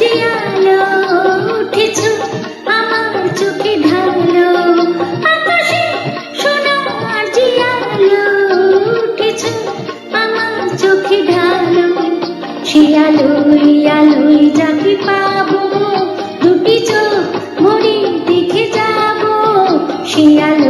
যে আলো উঠেছ, আমার চোখে ঢালো। আকাশে সোনার যে আলো উঠেছ, আমার চোখে ঢালো। সে আলোই আলোই যাকে পাবো, দুটি চোখ ভরে দেখে যাব। সে আলোই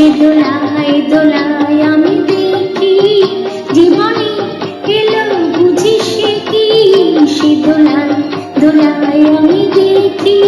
সে দোলায় দোলায় আমি দেখি। জীবনে এলো, বুঝি সে কি? সে দোলায় দোলায় আমি দেখি।